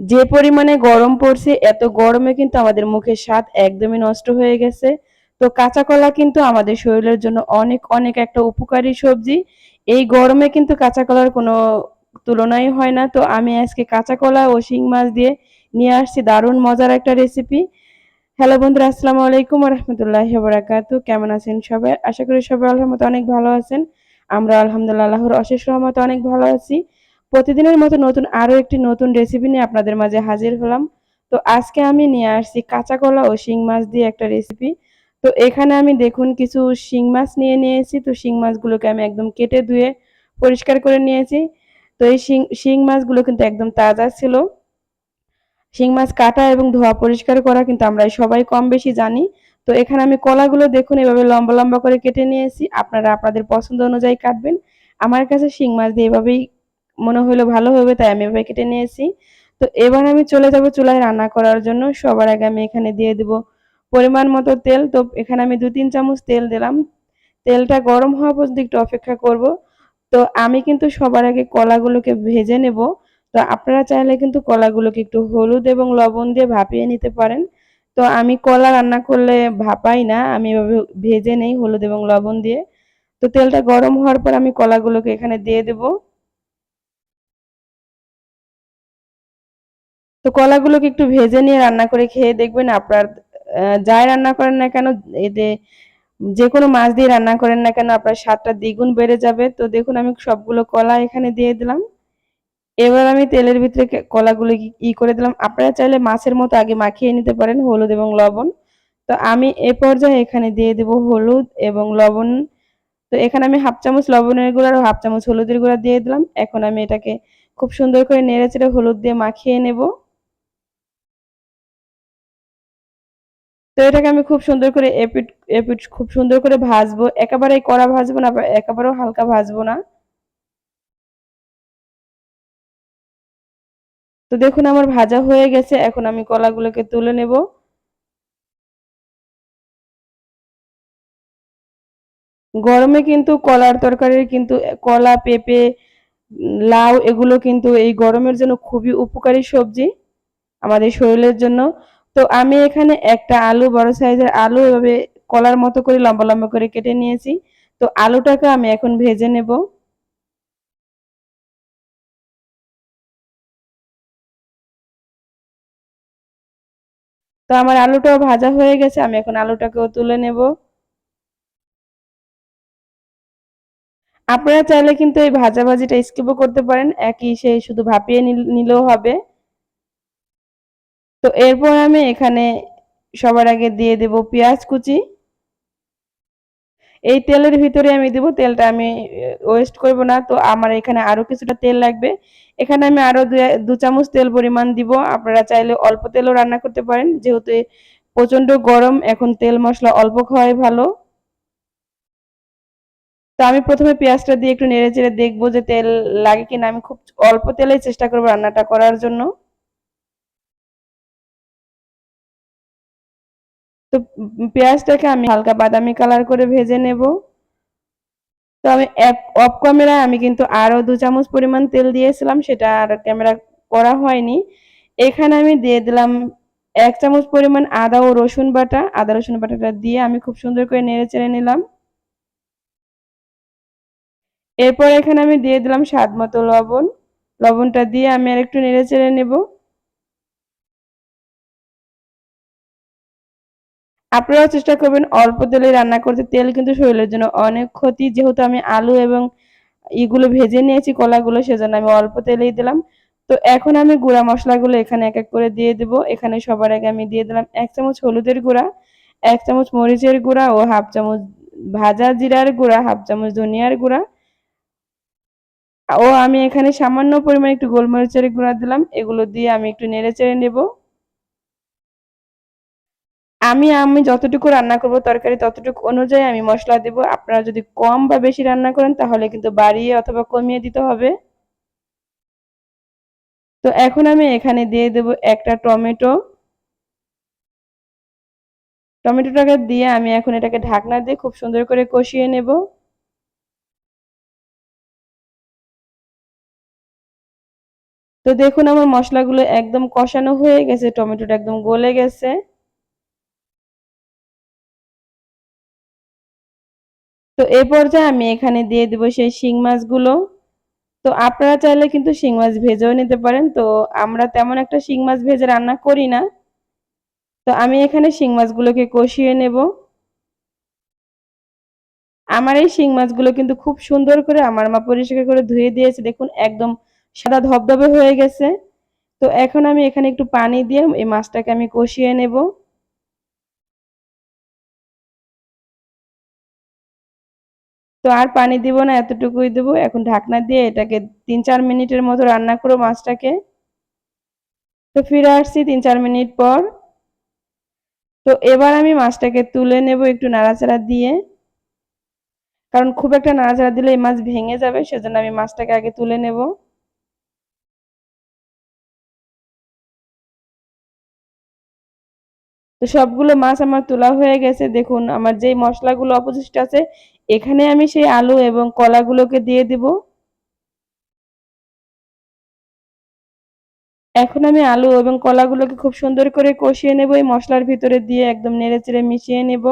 যে পরিমাণে গরম পড়ছে, এত গরমে কিন্তু আমাদের মুখের স্বাদ একদমই নষ্ট হয়ে গেছে। তো কাঁচা কলা কিন্তু আমাদের শরীরের জন্য অনেক অনেক একটা উপকারী সবজি। এই গরমে কিন্তু কাঁচা কলার কোনো তুলনাই হয় না। তো আমি আজকে কাঁচা কলা ও শিং মাছ দিয়ে নিয়ে আসছি। দারুণ মজার একটা রেসিপি হ্যালো বন্ধুরা, আসসালামু আলাইকুম রহমতুল্লাহ বরাকাতু কেমন আছেন সবাই? আশা করি সবাই আল্লাহর মতো অনেক ভালো আছেন। আমরা আলহামদুলিল্লাহ, আল্লাহর অশেষ রহমতে অনেক ভালো আছি। প্রতিদিনের মতো নতুন আরও একটি নতুন রেসিপি নিয়ে আপনাদের মাঝে হাজির হলাম। তো আজকে আমি নিয়ে আসছি কাঁচা কলা ও শিং মাছ দিয়ে একটা রেসিপি তো এখানে আমি দেখুন কিছু শিং মাছ নিয়ে নিয়েছি। তো শিং মাছগুলোকে আমি একদম কেটে ধুয়ে পরিষ্কার করে নিয়েছি। তো এই শিং শিং মাছগুলো কিন্তু একদম তাজা ছিল। শিং মাছ কাটা এবং ধোয়া পরিষ্কার করা কিন্তু আমরা সবাই কম বেশি জানি। তো এখানে আমি কলাগুলো দেখুন এভাবে লম্বা লম্বা করে কেটে নিয়েছি। আপনারা আপনাদের পছন্দ অনুযায়ী কাটবেন। আমার কাছে শিং মাছ দিয়ে এভাবেই মনে হলো ভালো হবে, তাই আমি এভাবে কেটে নিয়েছি। তো এবার আমি চলে যাব চুলায় রান্না করার জন্য। সবার আগে আমি এখানে দিয়ে দেব পরিমাণ মতো তেল। তো এখানে আমি দু তিন চামচ তেল দিলাম। তেলটা গরম হওয়া পর্যন্ত একটু অপেক্ষা করব। তো আমি কিন্তু সবার আগে কলাগুলোকে ভেজে নেব। তো আপনারা চাইলে কিন্তু কলাগুলোকে একটু হলুদ এবং লবণ দিয়ে ভাপিয়ে নিতে পারেন। তো আমি কলা রান্না করলে ভাপাই না, আমি এভাবে ভেজে নেই হলুদ এবং লবণ দিয়ে। তো তেলটা গরম হওয়ার পর আমি কলাগুলোকে এখানে দিয়ে দেবো। তো কলাগুলোকে একটু ভেজে নিয়ে রান্না করে খেয়ে দেখবেন আপনার যাই রান্না করেন না কেন, এতে যে কোনো মাছ দিয়ে রান্না করেন না কেন আপনার স্বাদটা দ্বিগুণ বেড়ে যাবে। তো দেখুন আমি সবগুলো কলা এখানে দিয়ে দিলাম। এবার আমি তেলের ভিতরে কলাগুলো ই করে দিলাম। আপনারা চাইলে মাছের মতো আগে মাখিয়ে নিতে পারেন, হলুদ এবং লবণ। তো আমি এ পর্যায়ে এখানে দিয়ে দেব হলুদ এবং লবণ। তো এখানে আমি হাফ চামচ লবণের গুঁড়া আর হাফ চামচ হলুদের গুঁড়া দিয়ে দিলাম। এখন আমি এটাকে খুব সুন্দর করে নেড়ে চেড়ে হলুদ দিয়ে মাখিয়ে নেব। তো এটাকে আমি খুব সুন্দর করে এপিট এপিট খুব সুন্দর করে ভাজবো। একেবারে কড়া ভাজবো না একেবারেও হালকা ভাজবো না। তো দেখুন আমার ভাজা হয়ে গেছে, এখন আমি কলাগুলোকে তুলে নেব। গরমে কিন্তু কলার তরকারির কিন্তু কলা, পেঁপে, লাউ, এগুলো কিন্তু এই গরমের জন্য খুবই উপকারী সবজি আমাদের শরীরের জন্য। তো আমি এখানে একটা আলু, বড় সাইজের আলু এভাবে কলার মতো করে, লম্বা লম্বা করে কেটে নিয়েছি। তো আলুটাকে আমি এখন ভেজে নেব। তো আমার আলুটাও ভাজা হয়ে গেছে, আমি এখন আলুটাকেও তুলে নেব। আপনারা চাইলে কিন্তু এই ভাজা ভাজিটা স্কিপও করতে পারেন, একই সেই শুধু ভাপিয়ে নিলেও হবে। তো এরপর আমি এখানে সবার আগে দিয়ে দেব পেঁয়াজ কুচি। এই তেলের ভিতরে আমি দেব তেলটা আমি ওয়েস্ট করব না। তো আমার এখানে আরও কিছুটা তেল লাগবে। এখানে আমি আরও দু চামচ তেল পরিমাণ দিব। আপনারা চাইলে অল্প তেলও রান্না করতে পারেন। যেহেতু প্রচণ্ড গরম, এখন তেল মশলা অল্প খাওয়াই ভালো। তো আমি প্রথমে পেঁয়াজটা দিয়ে একটু নেড়ে চেড়ে দেখব যে তেল লাগে কিনা। আমি খুব অল্প তেলেই চেষ্টা করব রান্নাটা করার জন্য। তো পেঁয়াজটাকে আমি হালকা বাদামি কালার করে ভেজে নেব। তো আমি অফ ক্যামেরায় আমি কিন্তু আরও দু চামচ পরিমাণ তেল দিয়েছিলাম, সেটা আর ক্যামেরা করা হয়নি। এখানে আমি দিয়ে দিলাম এক চামচ পরিমাণ আদা ও রসুন বাটা। আদা রসুন বাটাটা দিয়ে আমি খুব সুন্দর করে নেড়ে চেড়ে নিলাম। এরপর এখানে আমি দিয়ে দিলাম স্বাদ মতো লবণ। লবণটা দিয়ে আমি আর একটু নেড়ে চেড়ে নেব। আপনারাও চেষ্টা করবেন অল্প তেলে রান্না করতে। তেল কিন্তু শরীরের জন্য অনেক ক্ষতি। যেহেতু আমি আলু এবং ইগুলো ভেজে নিয়েছি, কলাগুলো সেজন্য আমি অল্প তেলেই দিলাম। তো এখন আমি গুঁড়া মশলাগুলো এখানে এক এক করে দিয়ে দেবো। এখানে সবার আগে আমি দিয়ে দিলাম এক চামচ হলুদের গুঁড়া, এক চামচ মরিচের গুঁড়া ও হাফ চামচ ভাজা জিরার গুঁড়া, হাফ চামচ ধনিয়ার গুঁড়া। ও আমি এখানে সামান্য পরিমাণে একটু গোলমরিচের গুঁড়া দিলাম। এগুলো দিয়ে আমি একটু নেড়ে চেড়ে নেব। আমি আমি যতটুকু রান্না করব তরকারি ততটুকু অনুযায়ী আমি মশলা দেব। আপনারা যদি কম বা বেশি রান্না করেন, তাহলে কিন্তু বাড়িয়ে অথবা কমিয়ে দিতে হবে। তো এখন আমি এখানে দিয়ে দেব একটা টমেটো। টমেটোটাকে দিয়ে আমি এখন এটাকে ঢাকনা দিয়ে খুব সুন্দর করে কষিয়ে নেব। তো দেখুন আমার মশলাগুলো একদম কষানো হয়ে গেছে, টমেটোটা একদম গলে গেছে। তো এ পর্যায়ে আমি এখানে দিয়ে দেবো সেই শিং মাছগুলো। তো আপনারা চাইলে কিন্তু শিং মাছ ভেজেও নিতে পারেন। তো আমরা তেমন একটা শিং মাছ ভেজে রান্না করি না। তো আমি এখানে শিং মাছগুলোকে কষিয়ে নেব। আমার এই শিং মাছগুলো কিন্তু খুব সুন্দর করে আমার মা পরিষ্কার করে ধুয়ে দিয়েছে। দেখুন, একদম সাদা ধবধবে হয়ে গেছে। তো এখন আমি এখানে একটু পানি দিয়ে এই মাছটাকে আমি কষিয়ে নেব। তো আর পানি দিব না, এতটুকুই দেবো। এখন ঢাকনা দিয়ে এটাকে তিন চার মিনিটের মতো রান্না করো মাছটাকে। তো ফিরে আসছি তিন চার মিনিট পর। তো এবার আমি মাছটাকে তুলে নেব একটু নাড়াচাড়া দিয়ে। কারণ খুব একটা নাড়াচাড়া দিলে এই মাছ ভেঙে যাবে, সেজন্য আমি মাছটাকে আগে তুলে নেব। তো সবগুলো মাছ আমার তোলা হয়ে গেছে। দেখুন, আমার যেই মশলাগুলো অপজিস্ট আছে এখানে আমি সেই আলু এবং কলাগুলোকে দিয়ে দিব। এখন আমি আলু এবং কলাগুলোকে খুব সুন্দর করে কষিয়ে নেব, এই মশলার ভিতরে দিয়ে একদম নেড়ে চেড়ে মিশিয়ে নেব।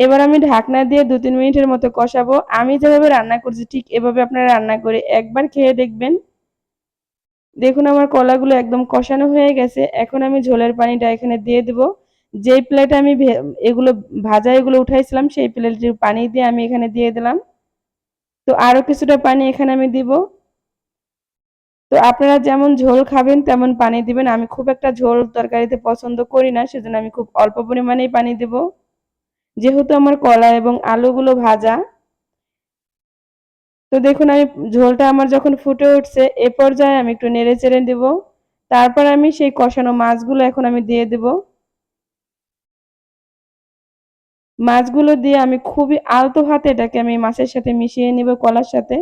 এবার আমি ঢাকনা দিয়ে দু তিন মিনিটের মতো কষাবো। আমি যেভাবে রান্না করছি ঠিক এভাবে আপনারা রান্না করে একবার খেয়ে দেখবেন। দেখুন আমার কলাগুলো একদম কষানো হয়ে গেছে। এখন আমি ঝোলের পানিটা এখানে দিয়ে দেব। যেই প্লেটে আমি এগুলো ভাজা এগুলো উঠাইছিলাম, সেই প্লেটের পানি দিয়ে আমি এখানে দিয়ে দিলাম। তো আরও কিছুটা পানি এখানে আমি দিব। তো আপনারা যেমন ঝোল খাবেন, তেমন পানি দিবেন। আমি খুব একটা ঝোল তরকারিতে পছন্দ করি না, সেজন্য আমি খুব অল্প পরিমাণেই পানি দেব। যেহেতু আমার কলা এবং আলুগুলো ভাজা তো দেখুন, আমি ঝোলটা আমার যখন ফুটে উঠছে, এ পর্যায়ে আমি একটু নেড়ে চেড়ে দেবো। তারপর আমি সেই কষানো মাছগুলো এখন আমি দিয়ে দেব। মাছগুলো দিয়ে আমি খুবই আলতো হাতে এটাকে আমি মাছের সাথে মিশিয়ে নিব কলার সাথে,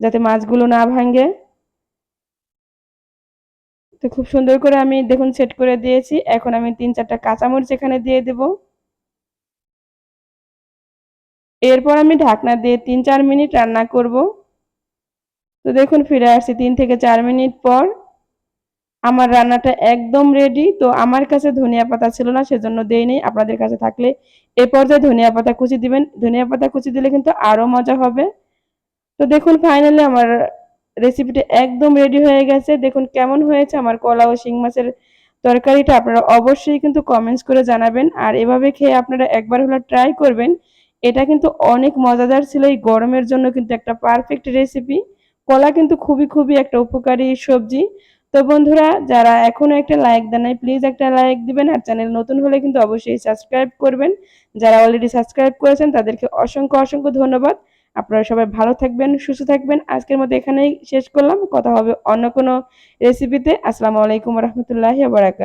যাতে মাছগুলো না ভাঙে। তো খুব সুন্দর করে আমি দেখুন, সেট করে দিয়েছি। এখন আমি তিন চারটা কাঁচামরিচ এখানে দিয়ে দেব। এরপর আমি ঢাকনা দিয়ে তিন চার মিনিট রান্না করব। তো দেখুন, ফিরে আসছি তিন থেকে চার মিনিট পর। আমার রান্নাটা একদম রেডি তো আমার কাছে ধনিয়া পাতা ছিল না, সেজন্য দেইনি। আপনাদের কাছে থাকলে এ পর্যায়ে ধনিয়া পাতা কুচি দিবেন। ধনিয়া পাতা কুচি দিলে কিন্তু আরও মজা হবে। তো দেখুন ফাইনালি আমার রেসিপিটা একদম রেডি হয়ে গেছে। দেখুন, কেমন হয়েছে আমার কলা ও শিং মাছের তরকারিটা। আপনারা অবশ্যই কিন্তু কমেন্টস করে জানাবেন। আর এভাবে খেয়ে আপনারা একবার হলে ট্রাই করবেন। এটা কিন্তু অনেক মজাদার ছিল, এই গরমের জন্য কিন্তু একটা পারফেক্ট রেসিপি কলা কিন্তু খুবই খুবই একটা উপকারী সবজি। তো বন্ধুরা, যারা এখনও একটা লাইক দেন নাই প্লিজ একটা লাইক দিবেন আর চ্যানেল নতুন হলে কিন্তু অবশ্যই সাবস্ক্রাইব করবেন। যারা অলরেডি সাবস্ক্রাইব করেছেন, তাদেরকে অসংখ্য অসংখ্য ধন্যবাদ। আপনারা সবাই ভালো থাকবেন, সুস্থ থাকবেন। আজকের মতো এখানেই শেষ করলাম। কথা হবে অন্য কোনো রেসিপিতে আসসালামু আলাইকুম রহমতুল্লাহ বারাকাত